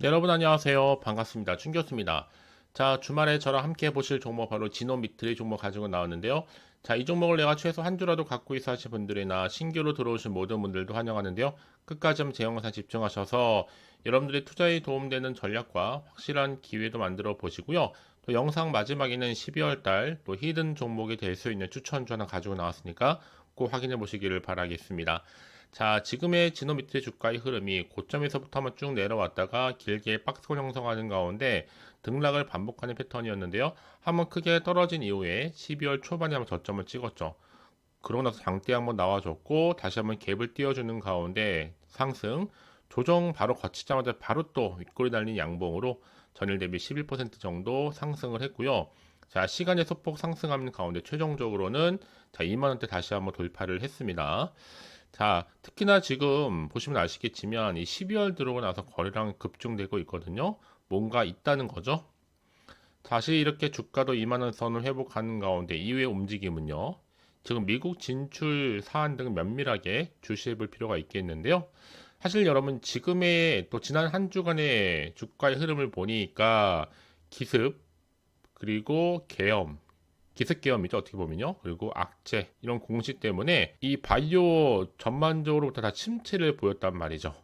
네, 여러분 안녕하세요. 반갑습니다. 충교수입니다. 자, 주말에 저랑 함께 보실 종목 바로 지노미트리 종목 가지고 나왔는데요. 자, 이 종목을 내가 최소 한 주라도 갖고 있어 하실 분들이나 신규로 들어오신 모든 분들도 환영하는데요. 끝까지 제 영상 집중하셔서 여러분들의 투자에 도움되는 전략과 확실한 기회도 만들어 보시고요. 또 영상 마지막에는 12월 달 또 히든 종목이 될 수 있는 추천주 하나 가지고 나왔으니까 꼭 확인해 보시기를 바라겠습니다. 자, 지금의 지노미트의 주가의 흐름이 고점에서부터 한번 쭉 내려왔다가 길게 박스권 형성하는 가운데 등락을 반복하는 패턴이었는데요. 한번 크게 떨어진 이후에 12월 초반에 한번 저점을 찍었죠. 그러고 나서 장대 한번 나와줬고 다시 한번 갭을 띄워주는 가운데 상승 조정 바로 거치자마자 바로 또 윗골이 달린 양봉으로 전일 대비 11% 정도 상승을 했고요. 자, 시간의 소폭 상승하는 가운데 최종적으로는 자, 2만원대 다시 한번 돌파를 했습니다. 자, 특히나 지금 보시면 아시겠지만 이 12월 들어오고 나서 거래량이 급증되고 있거든요. 뭔가 있다는 거죠. 다시 이렇게 주가도 2만 원 선을 회복하는 가운데 이후의 움직임은요. 지금 미국 진출 사안 등 면밀하게 주시해 볼 필요가 있겠는데요. 사실 여러분 지금의 또 지난 한 주간의 주가의 흐름을 보니까 기습 그리고 계엄 기습계엄이죠 어떻게 보면요 그리고 악재 이런 공시 때문에 이 바이오 전반적으로부터 다 침체를 보였단 말이죠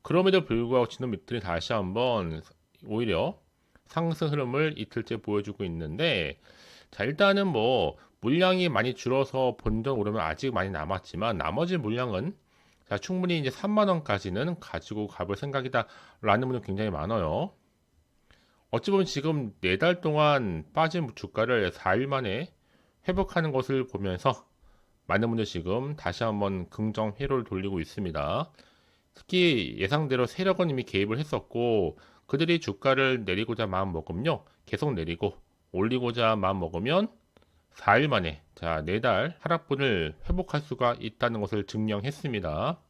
그럼에도 불구하고 지난 밑들이 다시 한번 오히려 상승 흐름을 이틀째 보여주고 있는데 자 일단은 뭐 물량이 많이 줄어서 본전 오르면 아직 많이 남았지만 나머지 물량은 자 충분히 이제 3만 원까지는 가지고 가볼 생각이다라는 분이 굉장히 많아요. 어찌 보면 지금 네 달 동안 빠진 주가를 4일 만에 회복하는 것을 보면서 많은 분들 지금 다시 한번 긍정 회로를 돌리고 있습니다. 특히 예상대로 세력은 이미 개입을 했었고 그들이 주가를 내리고자 마음 먹으면요 계속 내리고 올리고자 마음 먹으면 4일 만에 자, 4달 하락분을 회복할 수가 있다는 것을 증명했습니다.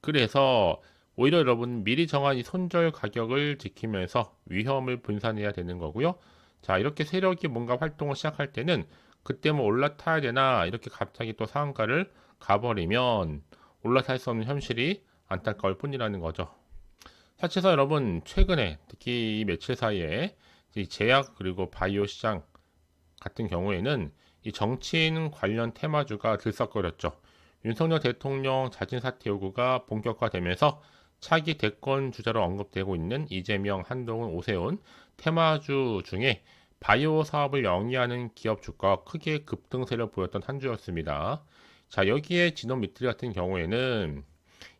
그래서 오히려 여러분 미리 정한 이 손절 가격을 지키면서 위험을 분산해야 되는 거고요. 자, 이렇게 세력이 뭔가 활동을 시작할 때는 그때 뭐 올라타야 되나 이렇게 갑자기 또 상한가를 가버리면 올라탈 수 없는 현실이 안타까울 뿐이라는 거죠. 사실상 여러분 최근에 특히 이 며칠 사이에 이 제약 그리고 바이오 시장 같은 경우에는 이 정치인 관련 테마주가 들썩거렸죠. 윤석열 대통령 자진 사퇴 요구가 본격화되면서 차기 대권 주자로 언급되고 있는 이재명, 한동훈, 오세훈 테마주 중에 바이오 사업을 영위하는 기업 주가가 크게 급등세를 보였던 한 주였습니다. 자, 여기에 진원 미트리 같은 경우에는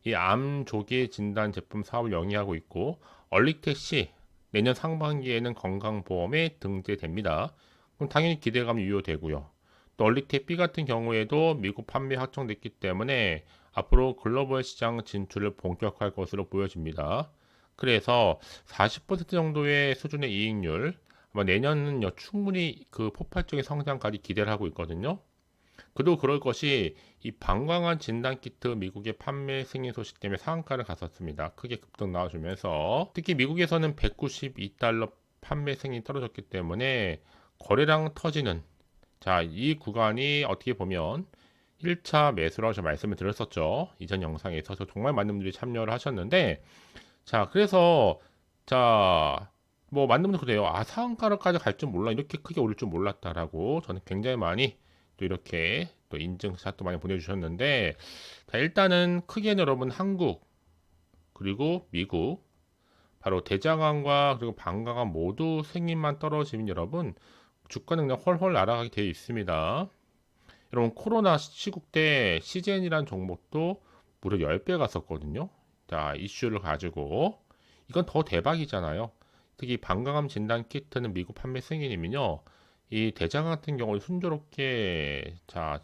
이 암 조기 진단 제품 사업을 영위하고 있고 얼리텍시 내년 상반기에는 건강보험에 등재됩니다. 그럼 당연히 기대감이 유효되고요. 또 얼리텍 B 같은 경우에도 미국 판매 확정됐기 때문에 앞으로 글로벌 시장 진출을 본격화할 것으로 보여집니다. 그래서 40% 정도의 수준의 이익률, 아마 내년은 충분히 그 폭발적인 성장까지 기대를 하고 있거든요. 그도 그럴 것이 이 방광한 진단 키트 미국의 판매 승인 소식 때문에 상한가를 갔었습니다. 크게 급등 나와주면서 특히 미국에서는 192달러 판매 승인이 떨어졌기 때문에 거래량 터지는 자 이 구간이 어떻게 보면 1차 매수라고 제가 말씀을 드렸었죠. 이전 영상에서 정말 많은 분들이 참여를 하셨는데 자 그래서 자 뭐 많은 분들 그래요. 아 상한가까지 갈 줄 몰라 이렇게 크게 오를 줄 몰랐다라고 저는 굉장히 많이 또 이렇게 또 인증 샷도 많이 보내주셨는데 자 일단은 크게는 여러분 한국 그리고 미국 바로 대장암과 그리고 방광암 모두 생인만 떨어지면 여러분 주가는 그냥 헐헐 날아가게 되어 있습니다. 여러분 코로나 시국 때 CGN이라는 종목도 무려 10배 갔었거든요. 자, 이슈를 가지고 이건 더 대박이잖아요. 특히 방광암 진단 키트는 미국 판매 승인이면요. 이 대장 같은 경우는 순조롭게 자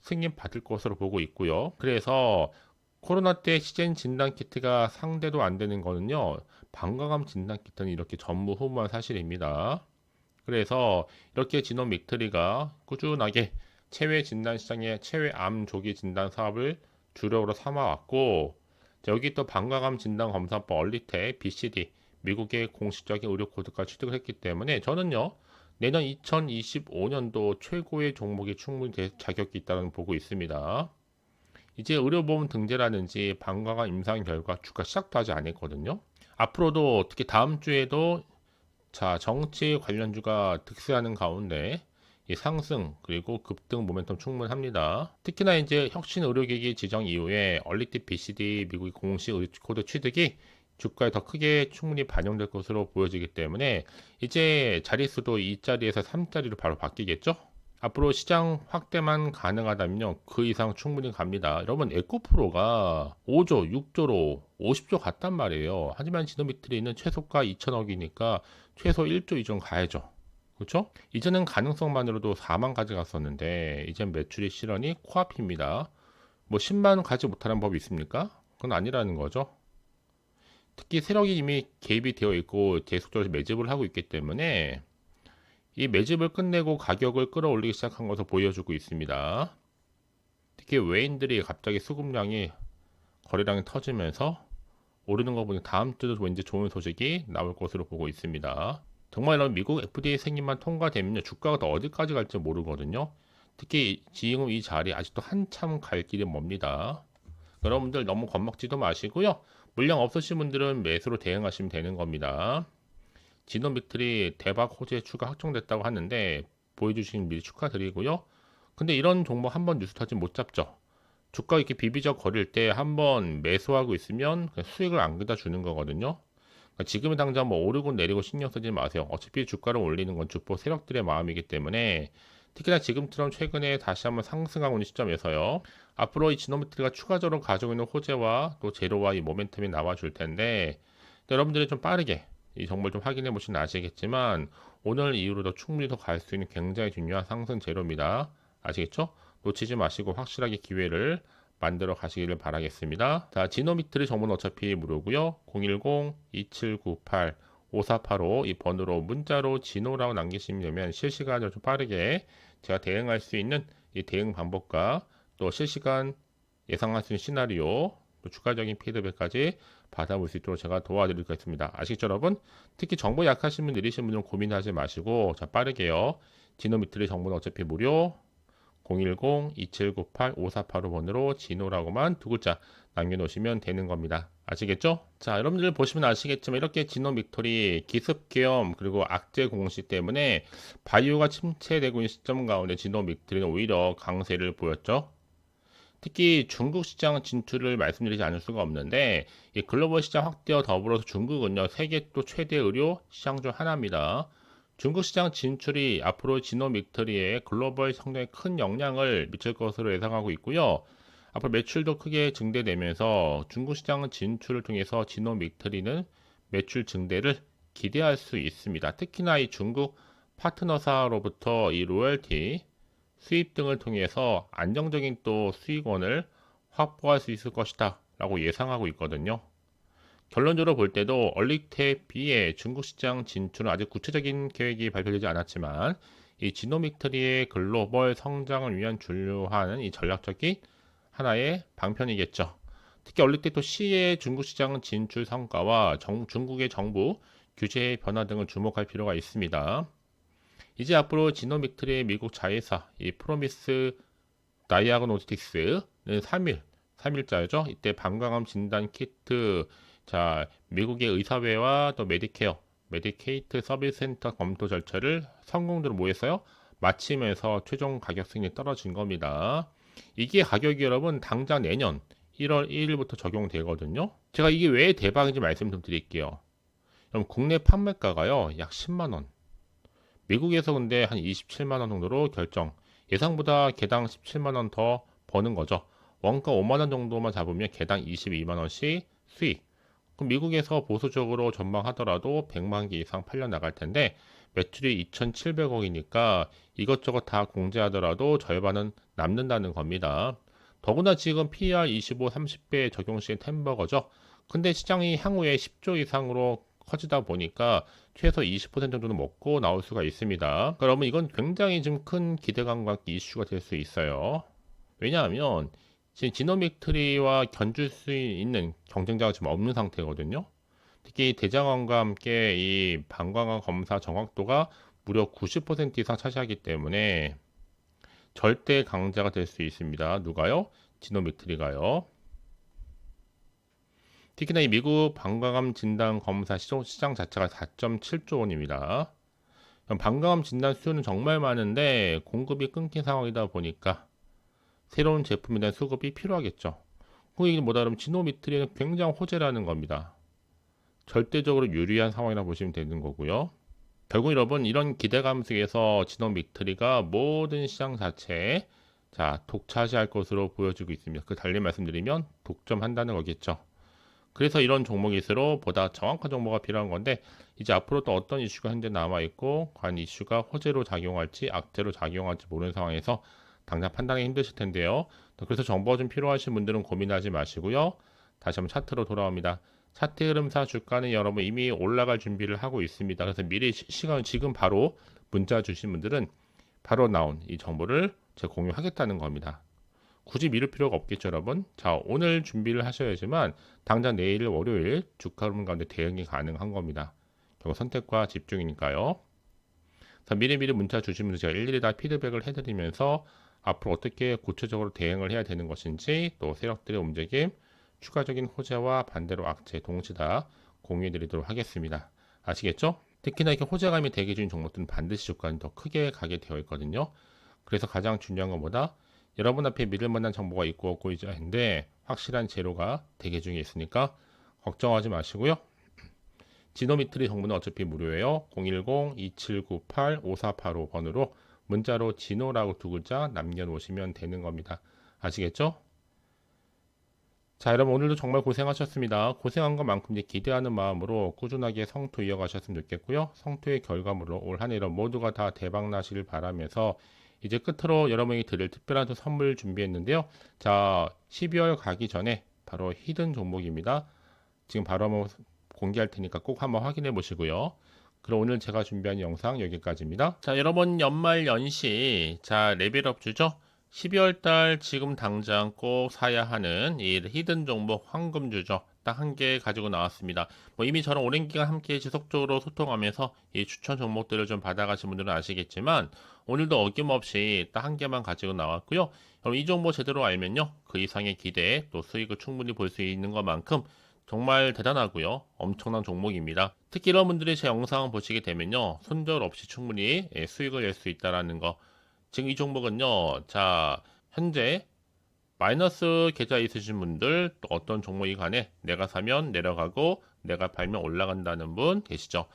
승인 받을 것으로 보고 있고요. 그래서 코로나 때 시젠 진단 키트가 상대도 안 되는 거는요. 방광암 진단 키트는 이렇게 전무후무한 사실입니다. 그래서 이렇게 진원 믹트리가 꾸준하게 체외 진단 시장의 체외 암 조기 진단 사업을 주력으로 삼아왔고 여기 또 방광암 진단 검사법 얼리테 BCD 미국의 공식적인 의료 코드가 취득을 했기 때문에 저는요 내년 2025년도 최고의 종목이 충분히 될 자격이 있다는 보고 있습니다. 이제 의료보험 등재라든지 방광암 임상 결과 주가 시작도 하지 않았거든요. 앞으로도 특히 다음 주에도 자 정치 관련주가 득세하는 가운데 이 상승 그리고 급등 모멘텀 충분합니다. 특히나 이제 혁신 의료기기 지정 이후에 얼리티 BCD 미국의 공식 코드 취득이 주가에 더 크게 충분히 반영될 것으로 보여지기 때문에 이제 자릿수도 2자리에서 3자리로 바로 바뀌겠죠? 앞으로 시장 확대만 가능하다면요. 그 이상 충분히 갑니다. 여러분, 에코프로가 5조, 6조로 50조 갔단 말이에요. 하지만 지노미트리는 최소가 2천억이니까 최소 1조 이전 가야죠. 그렇죠? 이전은 가능성만으로도 4만 가지 갔었는데 이젠 매출이 실현이 코앞입니다. 뭐 10만 가지 못하는 법이 있습니까? 그건 아니라는 거죠. 특히 세력이 이미 개입이 되어 있고 계속적으로 매집을 하고 있기 때문에 이 매집을 끝내고 가격을 끌어올리기 시작한 것을 보여주고 있습니다. 특히 외인들이 갑자기 수급량이 거래량이 터지면서 오르는 거 보니 다음 주도 왠지 좋은 소식이 나올 것으로 보고 있습니다. 정말 이런 미국 FDA 생김만 통과되면 주가가 더 어디까지 갈지 모르거든요. 특히 지금 이 자리 아직도 한참 갈 길이 멉니다. 여러분들 너무 겁먹지도 마시고요. 물량 없으신 분들은 매수로 대응하시면 되는 겁니다. 지노미틀이 대박 호재 추가 확정됐다고 하는데 보여주신 미리 축하드리고요. 근데 이런 종목 한번 뉴스 터진 못 잡죠. 주가 이렇게 비비적 거릴 때 한번 매수하고 있으면 수익을 안 그다 주는 거거든요. 그러니까 지금은 당장 뭐 오르고 내리고 신경 쓰지 마세요. 어차피 주가를 올리는 건 주포 세력들의 마음이기 때문에 특히나 지금처럼 최근에 다시 한번 상승하고 있는 시점에서요. 앞으로 이 지노미트리가 추가적으로 가지고 있는 호재와 또 재료와 이 모멘텀이 나와줄 텐데 여러분들이 좀 빠르게 이 정보를 좀 확인해 보시면 아시겠지만 오늘 이후로도 충분히 더 갈 수 있는 굉장히 중요한 상승 재료입니다. 아시겠죠? 놓치지 마시고 확실하게 기회를 만들어 가시기를 바라겠습니다. 자, 지노미트리 정보는 어차피 무료고요. 010-2798-5485 이 번호로 문자로 진호라고 남기시면 실시간으로 좀 빠르게 제가 대응할 수 있는 이 대응 방법과 또 실시간 예상할 수 있는 시나리오 또 추가적인 피드백까지 받아볼 수 있도록 제가 도와드리겠습니다. 아시겠죠 여러분? 특히 정보 약하신 분 느리신 분은 고민하지 마시고 자 빠르게요. 지노미트리 정보는 어차피 무료 010-2798-5485번으로 진호라고만 두 글자 남겨놓으시면 되는 겁니다. 아시겠죠? 자, 여러분들 보시면 아시겠지만 이렇게 진호 빅토리 기습 계엄 그리고 악재 공시 때문에 바이오가 침체되고 있는 시점 가운데 진호 빅토리는 오히려 강세를 보였죠. 특히 중국 시장 진출을 말씀드리지 않을 수가 없는데 이 글로벌 시장 확대와 더불어서 중국은요 세계 또 최대 의료 시장 중 하나입니다. 중국 시장 진출이 앞으로 지노믹터리의 글로벌 성장에 큰 영향을 미칠 것으로 예상하고 있고요. 앞으로 매출도 크게 증대되면서 중국 시장 진출을 통해서 지노믹터리는 매출 증대를 기대할 수 있습니다. 특히나 이 중국 파트너사로부터 이 로열티 수입 등을 통해서 안정적인 또 수익원을 확보할 수 있을 것이다 라고 예상하고 있거든요. 결론적으로 볼 때도 얼릭탭비의 중국 시장 진출은 아직 구체적인 계획이 발표되지 않았지만 이 지노믹트리의 글로벌 성장을 위한 주요한 이 전략적인 하나의 방편이겠죠. 특히 얼릭탭 또 C의 중국 시장 진출 성과와 정, 중국의 정부 규제 변화 등을 주목할 필요가 있습니다. 이제 앞으로 지노믹트리의 미국 자회사 이 프로미스 다이아그노스틱스는 3일 3일자죠. 이때 방광암 진단 키트 자, 미국의 의사회와 또 메디케어, 메디케이트 서비스 센터 검토 절차를 성공적으로 뭐 했어요? 마치면서 최종 가격 승인이 떨어진 겁니다. 이게 가격이 여러분 당장 내년 1월 1일부터 적용되거든요. 제가 이게 왜 대박인지 말씀 좀 드릴게요. 그럼 국내 판매가가요 약 10만 원. 미국에서 근데 한 27만 원 정도로 결정. 예상보다 개당 17만 원 더 버는 거죠. 원가 5만 원 정도만 잡으면 개당 22만 원씩 수익. 그럼 미국에서 보수적으로 전망하더라도 100만 개 이상 팔려 나갈 텐데 매출이 2,700억이니까 이것저것 다 공제하더라도 절반은 남는다는 겁니다. 더구나 지금 PER 25, 30배 적용 시엔 템버거죠. 근데 시장이 향후에 10조 이상으로 커지다 보니까 최소 20% 정도는 먹고 나올 수가 있습니다. 그러면 이건 굉장히 좀 큰 기대감과 이슈가 될 수 있어요. 왜냐하면 지금 지노믹 트리와 견줄 수 있는 경쟁자가 지금 없는 상태거든요. 특히 대장암과 함께 이 방광암 검사 정확도가 무려 90% 이상 차지하기 때문에 절대 강자가 될 수 있습니다. 누가요? 지노믹 트리가요. 특히나 이 미국 방광암 진단 검사 시장, 자체가 4.7조 원입니다. 방광암 진단 수요는 정말 많은데 공급이 끊긴 상황이다 보니까 새로운 제품에 대한 수급이 필요하겠죠. 그 얘기는 뭐다 그러면 지노미트리는 굉장히 호재라는 겁니다. 절대적으로 유리한 상황이라 보시면 되는 거고요. 결국 여러분 이런 기대감 속에서 지노미트리가 모든 시장 자체에 자 독차지할 것으로 보여지고 있습니다. 그 달리 말씀드리면 독점한다는 거겠죠. 그래서 이런 종목일수록 보다 정확한 정보가 필요한 건데 이제 앞으로 또 어떤 이슈가 현재 남아 있고 과연 이슈가 호재로 작용할지 악재로 작용할지 모르는 상황에서 당장 판단하기 힘드실 텐데요. 그래서 정보가 좀 필요하신 분들은 고민하지 마시고요. 다시 한번 차트로 돌아옵니다. 차트 흐름사 주가는 여러분 이미 올라갈 준비를 하고 있습니다. 그래서 미리 시- 시간 지금 바로 문자 주신 분들은 바로 나온 이 정보를 제가 공유하겠다는 겁니다. 굳이 미룰 필요가 없겠죠, 여러분. 자, 오늘 준비를 하셔야지만 당장 내일 월요일 주가 흐름 가운데 대응이 가능한 겁니다. 결국 선택과 집중이니까요. 자, 미리미리 문자 주시면 제가 일일이 다 피드백을 해드리면서 앞으로 어떻게 구체적으로 대응을 해야 되는 것인지 또 세력들의 움직임, 추가적인 호재와 반대로 악재 동시 다 공유해 드리도록 하겠습니다. 아시겠죠? 특히나 이렇게 호재감이 대기 중인 종목들은 반드시 주가는 더 크게 가게 되어 있거든요. 그래서 가장 중요한 것보다 여러분 앞에 믿을 만한 정보가 있고 없고 있자 했는데 확실한 재료가 대기 중에 있으니까 걱정하지 마시고요. 지노미트리 정보는 어차피 무료예요. 010-2798-5485번으로 문자로 진호라고 두 글자 남겨놓으시면 되는 겁니다. 아시겠죠? 자, 여러분 오늘도 정말 고생하셨습니다. 고생한 것만큼 이제 기대하는 마음으로 꾸준하게 성투 이어가셨으면 좋겠고요. 성투의 결과물로 올 한 해로 모두가 다 대박 나시길 바라면서 이제 끝으로 여러분이 드릴 특별한 선물 준비했는데요. 자, 12월 가기 전에 바로 히든 종목입니다. 지금 바로 한번 공개할 테니까 꼭 한번 확인해 보시고요. 그럼 오늘 제가 준비한 영상 여기까지입니다. 자, 여러분 연말 연시 자 레벨업 주죠. 12월 달 지금 당장 꼭 사야 하는 이 히든 종목 황금 주죠. 딱 한 개 가지고 나왔습니다. 뭐 이미 저랑 오랜 기간 함께 지속적으로 소통하면서 이 추천 종목들을 좀 받아가신 분들은 아시겠지만 오늘도 어김없이 딱 한 개만 가지고 나왔고요. 그럼 이 종목 제대로 알면요. 그 이상의 기대 또 수익을 충분히 볼 수 있는 것만큼 정말 대단하고요. 엄청난 종목입니다. 특히 이런 분들이 제 영상 보시게 되면요. 손절 없이 충분히 예, 수익을 낼 수 있다라는 거. 지금 이 종목은요. 자, 현재 마이너스 계좌 있으신 분들 또 어떤 종목이 간에 내가 사면 내려가고 내가 팔면 올라간다는 분 계시죠?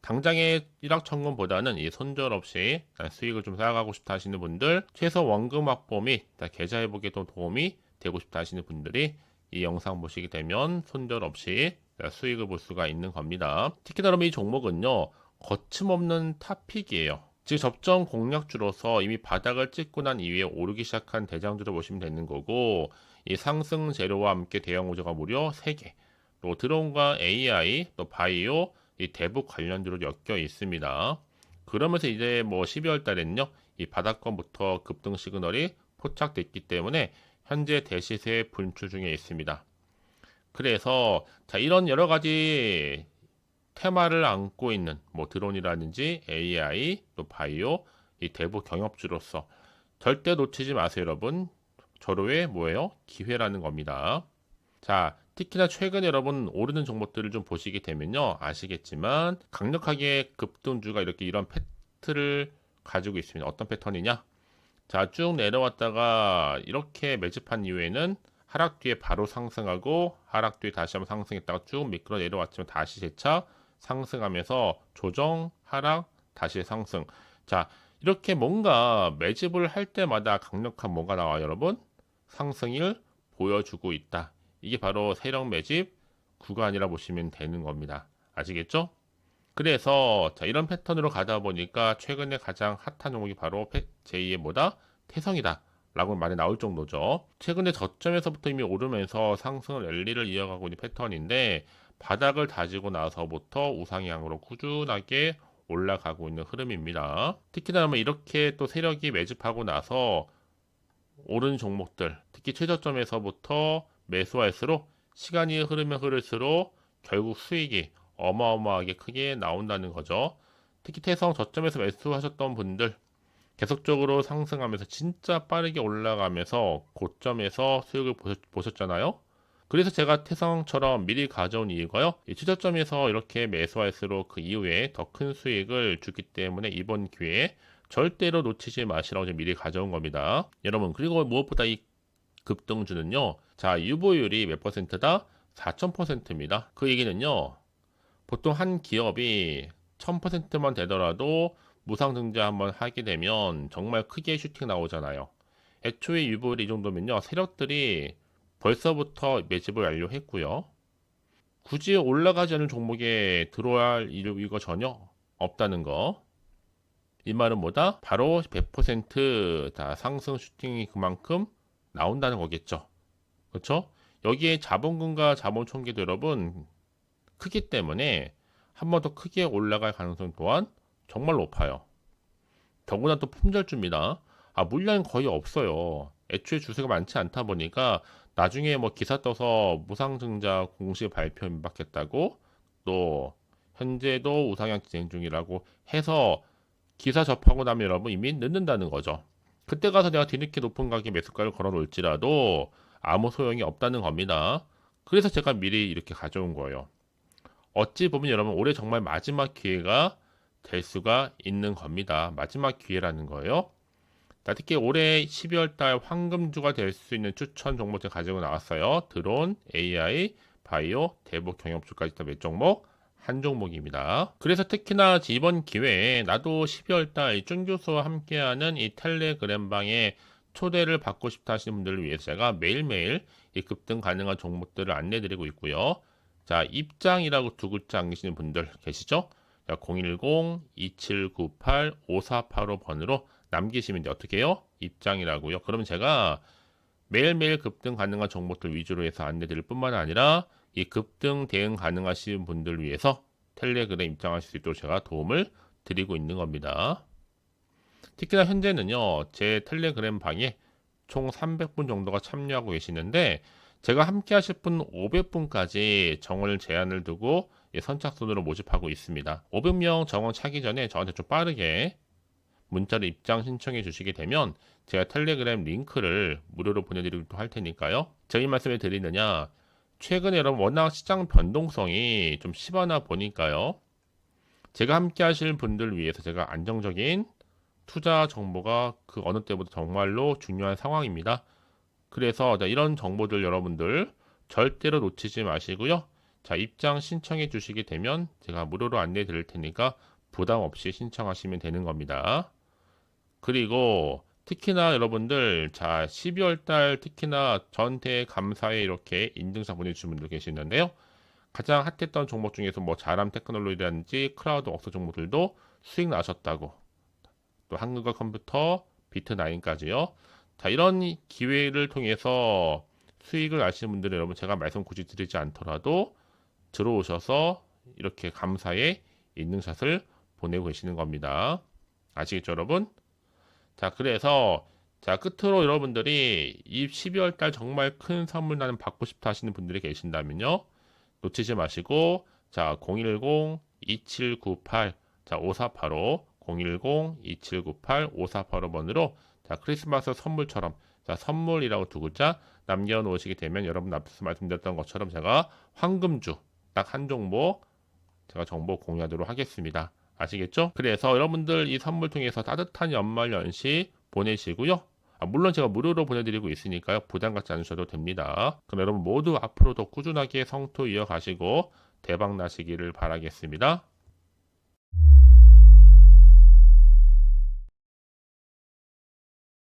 당장의 일확천금보다는 이 손절 없이 수익을 좀 쌓아가고 싶다 하시는 분들 최소 원금 확보 및 계좌 회복에 도 도움이 되고 싶다 하시는 분들이 이 영상 보시게 되면 손절 없이 수익을 볼 수가 있는 겁니다. 특히나 그럼 이 종목은요 거침없는 탑픽이에요. 즉 접점 공략주로서 이미 바닥을 찍고 난 이후에 오르기 시작한 대장주로 보시면 되는 거고 이 상승 재료와 함께 대형 우저가 무려 3개 또 드론과 AI 또 바이오 이 대북 관련주로 엮여 있습니다. 그러면서 이제 뭐 12월 달에는요 이 바닥권부터 급등 시그널이 포착됐기 때문에 현재 대시세 분출 중에 있습니다. 그래서 자 이런 여러 가지 테마를 안고 있는 뭐 드론이라든지 AI 또 바이오 이 대부 경협주로서 절대 놓치지 마세요 여러분. 절호의 뭐예요? 기회라는 겁니다. 자 특히나 최근 여러분 오르는 종목들을 좀 보시게 되면요. 아시겠지만 강력하게 급등주가 이렇게 이런 패트를 가지고 있습니다. 어떤 패턴이냐 자 쭉 내려왔다가 이렇게 매집한 이후에는 하락 뒤에 바로 상승하고 하락 뒤에 다시 한번 상승했다가 쭉 미끄러 내려왔지만 다시 재차 상승하면서 조정, 하락, 다시 상승. 자, 이렇게 뭔가 매집을 할 때마다 강력한 뭔가 나와 여러분. 상승을 보여주고 있다. 이게 바로 세력 매집 구간이라 보시면 되는 겁니다. 아시겠죠? 그래서 자, 이런 패턴으로 가다 보니까 최근에 가장 핫한 종목이 바로 제2의 뭐다? 태성이다. 라고 말이 나올 정도죠. 최근에 저점에서부터 이미 오르면서 상승을 랠리를 이어가고 있는 패턴인데 바닥을 다지고 나서부터 우상향으로 꾸준하게 올라가고 있는 흐름입니다. 특히나 뭐 이렇게 또 세력이 매집하고 나서 오른 종목들, 특히 최저점에서부터 매수할수록 시간이 흐르면 흐를수록 결국 수익이 어마어마하게 크게 나온다는 거죠. 특히 태성 저점에서 매수하셨던 분들 계속적으로 상승하면서 진짜 빠르게 올라가면서 고점에서 수익을 보셨, 잖아요 그래서 제가 태성처럼 미리 가져온 이유가요. 이 투자점에서 이렇게 매수할수록 그 이후에 더 큰 수익을 주기 때문에 이번 기회에 절대로 놓치지 마시라고 미리 가져온 겁니다. 여러분 그리고 무엇보다 이 급등주는요. 자 유보율이 몇 퍼센트다? 4,000%입니다. 그 얘기는요. 보통 한 기업이 1000%만 되더라도 무상증자 한번 하게 되면 정말 크게 슈팅 나오잖아요. 애초에 유보율이 이 정도면요. 세력들이 벌써부터 매집을 완료했고요. 굳이 올라가지 않은 종목에 들어야 할 이유가 전혀 없다는 거. 이 말은 뭐다? 바로 100%다 상승 슈팅이 그만큼 나온다는 거겠죠. 그렇죠? 여기에 자본금과 자본 총계도 여러분 크기 때문에 한 번 더 크게 올라갈 가능성 또한 정말 높아요. 더구나 또 품절주입니다. 아, 물량이 거의 없어요. 애초에 주세가 많지 않다 보니까 나중에 뭐 기사 떠서 무상증자 공시 발표 임박했다고 또 현재도 우상향 진행 중이라고 해서 기사 접하고 나면 여러분 이미 늦는다는 거죠. 그때 가서 내가 뒤늦게 높은 가격에 매수가를 걸어 놓을지라도 아무 소용이 없다는 겁니다. 그래서 제가 미리 이렇게 가져온 거예요. 어찌 보면 여러분 올해 정말 마지막 기회가 될 수가 있는 겁니다. 마지막 기회라는 거예요. 자, 특히 올해 12월 달 황금주가 될 수 있는 추천 종목들 가지고 나왔어요. 드론, AI, 바이오, 대북 경협주까지 다 몇 종목? 한 종목입니다. 그래서 특히나 이번 기회에 나도 12월 달 쭝교수와 함께하는 이 텔레그램 방에 초대를 받고 싶다 하시는 분들을 위해서 제가 매일매일 이 급등 가능한 종목들을 안내드리고 있고요. 자, 입장이라고 두 글자 남기시는 분들 계시죠? 자, 010-2798-5485 번으로 남기시면 이제 어떻게 해요? 입장이라고요. 그러면 제가 매일매일 급등 가능한 종목들 위주로 해서 안내드릴 뿐만 아니라 이 급등 대응 가능하신 분들 위해서 텔레그램 입장하실 수 있도록 제가 도움을 드리고 있는 겁니다. 특히나 현재는요, 제 텔레그램 방에 총 300분 정도가 참여하고 계시는데, 제가 함께 하실 분 500분까지 정원을 제한을 두고 선착순으로 모집하고 있습니다. 500명 정원 차기 전에 저한테 좀 빠르게 문자로 입장 신청해 주시게 되면 제가 텔레그램 링크를 무료로 보내드리기도 할 테니까요. 이 말씀을 드리느냐, 최근에 여러분 워낙 시장 변동성이 좀 심하나 보니까요. 제가 함께 하실 분들 위해서 제가 안정적인 투자 정보가 그 어느 때보다 정말로 중요한 상황입니다. 그래서 이런 정보들 여러분들 절대로 놓치지 마시고요. 자, 입장 신청해 주시게 되면 제가 무료로 안내해 드릴 테니까 부담 없이 신청하시면 되는 겁니다. 그리고 특히나 여러분들 자 12월 달 특히나 전태 감사에 이렇게 인증상 보내주신 분들 계시는데요. 가장 핫했던 종목 중에서 뭐 자람 테크놀로지라든지 크라우드 웍스 종목들도 수익 나셨다고 또 한국어 컴퓨터 비트9까지요. 자 이런 기회를 통해서 수익을 아시는 분들은 여러분 제가 말씀 굳이 드리지 않더라도 들어오셔서 이렇게 감사의 인증샷을 보내고 계시는 겁니다. 아시겠죠 여러분? 자, 그래서 자, 끝으로 여러분들이 이 12월 달 정말 큰 선물 나는 받고 싶다 하시는 분들이 계신다면요. 놓치지 마시고 자, 010-2798 자, 5485 010-2798-5485번으로 자, 크리스마스 선물처럼 자, 선물이라고 두 글자 남겨 놓으시게 되면 여러분 앞에서 말씀드렸던 것처럼 제가 황금주 딱 한 종목 제가 정보 공유하도록 하겠습니다. 아시겠죠? 그래서 여러분들 이 선물 통해서 따뜻한 연말 연시 보내시고요. 아, 물론 제가 무료로 보내드리고 있으니까요. 부담 갖지 않으셔도 됩니다. 그럼 여러분 모두 앞으로도 꾸준하게 성토 이어가시고 대박 나시기를 바라겠습니다.